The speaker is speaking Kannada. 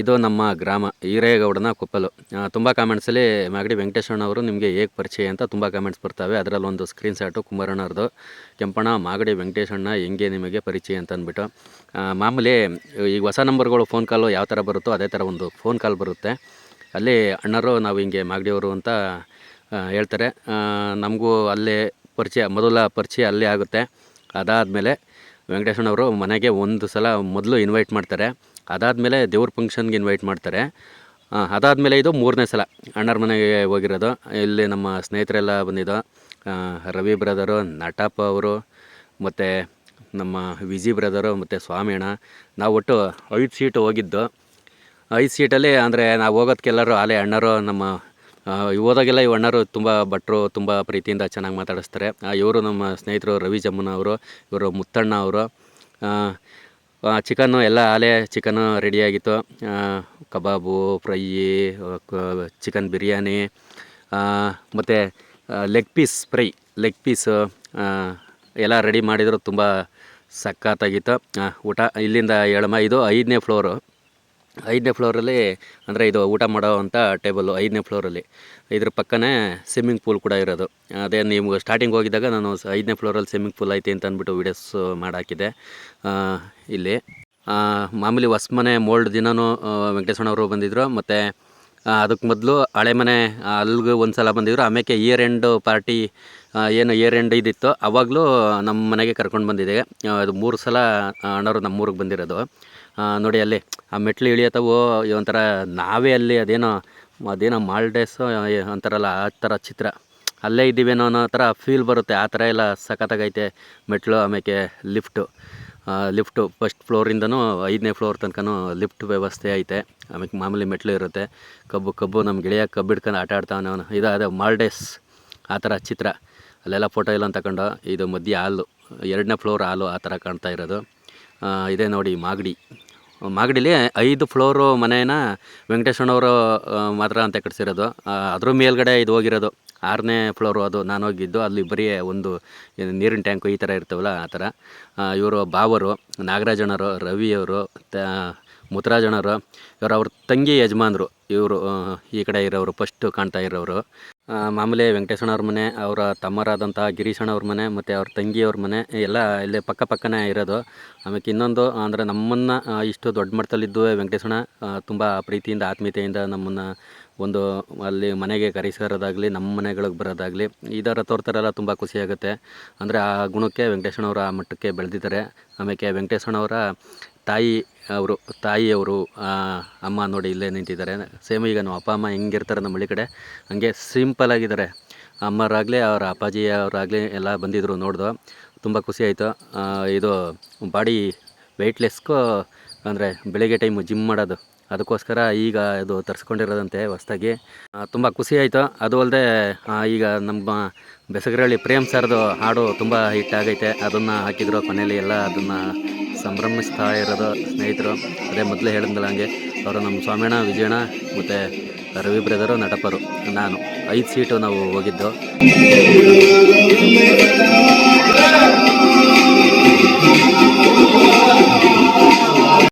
ಇದು ನಮ್ಮ ಗ್ರಾಮ ಹಿರೇಗೌಡನ ಕುಪ್ಪಲು. ತುಂಬ ಕಾಮೆಂಟ್ಸಲ್ಲಿ ಮಾಗಡಿ ವೆಂಕಟೇಶ್ವರಣ್ಣ ಅವರು ನಿಮಗೆ ಹೇಗೆ ಪರಿಚಯ ಅಂತ ತುಂಬ ಕಾಮೆಂಟ್ಸ್ ಬರ್ತವೆ. ಅದರಲ್ಲಿ ಒಂದು ಸ್ಕ್ರೀನ್ ಶಾಟು ಕುಮಾರಣ್ಣವ್ರದ್ದು ಕೆಂಪಣ್ಣ, ಮಾಗಡಿ ವೆಂಕಟೇಶಣ್ಣ ಹೆಂಗೆ ನಿಮಗೆ ಪರಿಚಯ ಅಂತ ಅಂದ್ಬಿಟ್ಟು. ಮಾಮೂಲಿ ಈಗ ಹೊಸ ನಂಬರ್ಗಳು ಫೋನ್ ಕಾಲು ಯಾವ ಥರ ಬರುತ್ತೋ ಅದೇ ಥರ ಒಂದು ಫೋನ್ ಕಾಲ್ ಬರುತ್ತೆ. ಅಲ್ಲಿ ಅಣ್ಣರು ನಾವು ಹಿಂಗೆ ಮಾಗಡಿಯವರು ಅಂತ ಹೇಳ್ತಾರೆ. ನಮಗೂ ಅಲ್ಲೇ ಪರಿಚಯ, ಮೊದಲ ಪರಿಚಯ ಅಲ್ಲೇ ಆಗುತ್ತೆ. ಅದಾದಮೇಲೆ ವೆಂಕಟೇಶ್ವರನವರು ಮನೆಗೆ ಒಂದು ಸಲ ಮೊದಲು ಇನ್ವೈಟ್ ಮಾಡ್ತಾರೆ. ಅದಾದಮೇಲೆ ದೇವ್ರ ಫಂಕ್ಷನ್ಗೆ ಇನ್ವೈಟ್ ಮಾಡ್ತಾರೆ. ಅದಾದಮೇಲೆ ಇದು ಮೂರನೇ ಸಲ ಅಣ್ಣರ ಮನೆಗೆ ಹೋಗಿರೋದು. ಇಲ್ಲಿ ನಮ್ಮ ಸ್ನೇಹಿತರೆಲ್ಲ ಬಂದಿದ್ದು. ರವಿ ಬ್ರದರು, ನಟಪ್ಪ ಅವರು, ಮತ್ತು ನಮ್ಮ ವಿಜಿ ಬ್ರದರು, ಮತ್ತು ಸ್ವಾಮಿಯಣ್ಣ ನಾವು ಒಟ್ಟು ಐದು ಸೀಟು ಹೋಗಿದ್ದು. ಐದು ಸೀಟಲ್ಲಿ ಅಂದರೆ ನಾವು ಹೋಗೋದಕ್ಕೆಲ್ಲರೂ ಆಲೆ ಅಣ್ಣರು, ನಮ್ಮ ಹೋದಾಗೆಲ್ಲ ಈ ಅಣ್ಣರು ತುಂಬ ಭಟ್ರು, ತುಂಬ ಪ್ರೀತಿಯಿಂದ ಚೆನ್ನಾಗಿ ಮಾತಾಡಿಸ್ತಾರೆ. ಇವರು ನಮ್ಮ ಸ್ನೇಹಿತರು ರವಿ ಜಮ್ಮನ ಅವರು, ಇವರು ಮುತ್ತಣ್ಣ ಅವರು. ಚಿಕನ್ನು ಎಲ್ಲ ಆಲೆ ಚಿಕನ್ನು ರೆಡಿಯಾಗಿತ್ತು ಕಬಾಬು, ಫ್ರೈ ಚಿಕನ್ ಬಿರಿಯಾನಿ ಮತ್ತು leg piece fry leg piece ಎಲ್ಲ ರೆಡಿ ಮಾಡಿದ್ರು, ತುಂಬ ಸಖತ್ತಾಗಿತ್ತು. ಊಟ ಇಲ್ಲಿಂದ ಹೇಳಮ್ಮ ಇದು ಐದನೇ ಫ್ಲೋರು ಐದನೇ ಫ್ಲೋರಲ್ಲಿ ಅಂದರೆ ಇದು ಊಟ ಮಾಡೋ ಅಂಥ ಟೇಬಲ್ಲು ಐದನೇ ಫ್ಲೋರಲ್ಲಿ ಇದ್ರ ಪಕ್ಕನೇ ಸ್ವಿಮ್ಮಿಂಗ್ ಪೂಲ್ ಕೂಡ ಇರೋದು. ಅದೇ ನೀವು ಸ್ಟಾರ್ಟಿಂಗ್ ಹೋಗಿದ್ದಾಗ ನಾನು ಐದನೇ ಫ್ಲೋರಲ್ಲಿ ಸ್ವಿಮ್ಮಿಂಗ್ ಪೂಲ್ ಐತೆ ಅಂತ ಅಂದ್ಬಿಟ್ಟು ವೀಡಿಯೋಸ್ ಮಾಡಾಕಿದೆ ಇಲ್ಲಿ. ಮಾಮೂಲಿ ಹೊಸ್ಮನೆ ಮೋಲ್ಡ್ ದಿನವೂ ವೆಂಕಟೇಶ್ವರನವರು ಬಂದಿದ್ದರು ಮತ್ತು ಅದಕ್ಕೆ ಮೊದಲು ಹಳೆ ಮನೆ ಅಲ್ಲಿಗೆ ಒಂದು ಸಲ ಬಂದಿದ್ರು. ಆಮೇಲೆ ಇಯರ್ ಎಂಡ್ ಪಾರ್ಟಿ ಏನು ಇಯರ್ ಎಂಡ್ ಇದಿತ್ತು. ಅವಾಗಲೂ ನಮ್ಮ ಮನೆಗೆ ಕರ್ಕೊಂಡು ಬಂದಿದೆ. ಅದು ಮೂರು ಸಲ ಅಣ್ಣವರು ನಮ್ಮ ಊರಿಗೆ ಬಂದಿರೋದು ನೋಡಿ ಅಲ್ಲಿ, ಆ ಮೆಟ್ಲು ಇಳಿಯತ್ತವು ಒಂಥರ ನಾವೇ ಅಲ್ಲಿ ಅದೇನೋ ಅದೇನೋ ಮಾಲ್ಡೇಸು ಅಂತಾರಲ್ಲ ಆ ಥರ ಚಿತ್ರ. ಅಲ್ಲೇ ಇದ್ದೀವೇನೋ ಅನ್ನೋ ಥರ ಫೀಲ್ ಬರುತ್ತೆ. ಆ ಥರ ಎಲ್ಲ ಸಖತ್ತಾಗೈತೆ ಮೆಟ್ಲು ಆಮೇಲೆ ಲಿಫ್ಟು ಲಿಫ್ಟು ಫಸ್ಟ್ ಫ್ಲೋರಿಂದನೂ ಐದನೇ ಫ್ಲೋರ್ ತನಕನೂ ಲಿಫ್ಟ್ ವ್ಯವಸ್ಥೆ ಐತೆ. ಆಮೇಲೆ ಮಾಮೂಲಿ ಮೆಟ್ಲು ಇರುತ್ತೆ. ಕಬ್ಬು ಕಬ್ಬು ನಮ್ಮ ಗೆಳೆಯ ಕಬ್ಬು ಹಿಡ್ಕೊಂಡು ಆಟ ಆಡ್ತಾವನೆ ಅವನು ಇದು ಅದು ಮಾಲ್ಡೇಸ್, ಆ ಥರ ಚಿತ್ರ. ಅಲ್ಲೆಲ್ಲ ಫೋಟೋ ಎಲ್ಲ ತಗೊಂಡು ಇದು ಮಧ್ಯೆ ಹಾಲು, ಎರಡನೇ ಫ್ಲೋರ್ ಹಾಲು ಆ ಥರ ಕಾಣ್ತಾ ಇರೋದು. ಇದೇ ನೋಡಿ ಮಾಗಡಿ. ಮಾಗಡಿಲಿ ಐದು ಫ್ಲೋರು ಮನೇನ ವೆಂಕಟೇಶ್ವರನವರು ಮಾತ್ರ ಅಂತ ಕಟ್ಸಿರೋದು. ಅದ್ರ ಮೇಲ್ಗಡೆ ಇದು ಹೋಗಿರೋದು. ಆರನೇ ಫ್ಲೋರು ಅದು ನಾನು ಹೋಗಿದ್ದು, ಅಲ್ಲಿ ಬರೀ ಒಂದು ನೀರಿನ ಟ್ಯಾಂಕು ಈ ಥರ ಇರ್ತವಲ್ಲ, ಆ ಥರ ಇವರು ಬಾವರು ನಾಗರಾಜಣ್ಣರು ರವಿಯವರು, ತ ಮುತ್ತರಾಜಣ್ಣರು ಇವರು ಅವ್ರ ತಂಗಿ ಯಜಮಾನರು. ಇವರು ಈ ಕಡೆ ಇರೋರು ಫಸ್ಟು ಕಾಣ್ತಾ ಇರೋರು ಮಾಮೂಲಿ ವೆಂಕಟೇಶ್ವರವ್ರ ಮನೆ, ಅವರ ತಮ್ಮರಾದಂಥ ಗಿರೀಶಣ್ಣವ್ರ ಮನೆ, ಮತ್ತು ಅವ್ರ ತಂಗಿಯವ್ರ ಮನೆ, ಎಲ್ಲ ಇಲ್ಲಿ ಪಕ್ಕ ಪಕ್ಕನೇ ಇರೋದು. ಆಮೇಲೆ ಇನ್ನೊಂದು, ಅಂದರೆ ನಮ್ಮನ್ನು ಇಷ್ಟು ದೊಡ್ಡ ಮಟ್ಟದಲ್ಲಿದ್ದು ವೆಂಕಟೇಶ್ವರ ತುಂಬ ಪ್ರೀತಿಯಿಂದ, ಆತ್ಮೀಯತೆಯಿಂದ ನಮ್ಮನ್ನು ಒಂದು, ಅಲ್ಲಿ ಮನೆಗೆ ಕರೆಸಿರೋದಾಗಲಿ, ನಮ್ಮ ಮನೆಗಳಿಗೆ ಬರೋದಾಗಲಿ ಇದರ ತೋರ್ತಾರೆಲ್ಲ ತುಂಬ ಖುಷಿಯಾಗುತ್ತೆ ಅಂದರೆ ಆ ಗುಣಕ್ಕೆ ವೆಂಕಟೇಶ್ವರವ್ರ ಆ ಮಟ್ಟಕ್ಕೆ ಬೆಳೆದಿದ್ದಾರೆ. ಆಮೇಲೆ ವೆಂಕಟೇಶ್ವರವರ ತಾಯಿ ಅವರು, ತಾಯಿಯವರು ಅಮ್ಮ ನೋಡಿ ಇಲ್ಲೇ ನಿಂತಿದ್ದಾರೆ. ಸೇಮ್ ಈಗ ನಮ್ಮ ಅಪ್ಪ, ಅಮ್ಮ ಹೆಂಗಿರ್ತಾರೆ ನಮ್ಮ ಹಳ್ಳಿ ಕಡೆ, ಹಂಗೆ ಸಿಂಪಲ್ ಆಗಿದ್ದಾರೆ. ಅಮ್ಮರಾಗಲಿ, ಅವರ ಅಪ್ಪಾಜಿ ಅವರಾಗಲಿ ಎಲ್ಲ ಬಂದಿದ್ದರು ನೋಡಿದೋ. ತುಂಬ ಖುಷಿ ಆಯಿತು. ಇದು ಬಾಡಿ ವೆಯ್ಟ್ಲೆಸ್ಗೂ ಅಂದರೆ ಬೆಳಿಗ್ಗೆ ಟೈಮು ಜಿಮ್ ಮಾಡೋದು. ಅದಕ್ಕೋಸ್ಕರ ಈಗ ಇದು ತರಿಸ್ಕೊಂಡಿರೋದಂತೆ ಹೊಸ್ದಾಗಿ. ತುಂಬ ಖುಷಿ ಆಯಿತು. ಅದು ಅಲ್ಲದೆ ಈಗ ನಮ್ಮ ಬೆಸಗರಳ್ಳಿ ಪ್ರೇಮ್ ಸರ್ದು ಹಾಡು ತುಂಬ ಹಿಟ್ ಆಗೈತೆ. ಅದನ್ನು ಹಾಕಿದ್ರು ಕೊನೆಯಲ್ಲಿ ಎಲ್ಲ ಅದನ್ನು ಸಂಭ್ರಮಿಸ್ತಾ ಇರೋದು ಸ್ನೇಹಿತರು. ಅದೇ ಮೊದಲೇ ಹೇಳಿದ್ನಲ್ಲ ಹಂಗೆ, ಅವರು ನಮ್ಮ ಸ್ವಾಮಿಯಣ್ಣ, ವಿಜಯಣ್ಣ ಮತ್ತು ರವಿ ಬ್ರದರು ನಟಪರು, ನಾನು ಐದು ಸೀಟು ನಾವು ಹೋಗಿದ್ದು.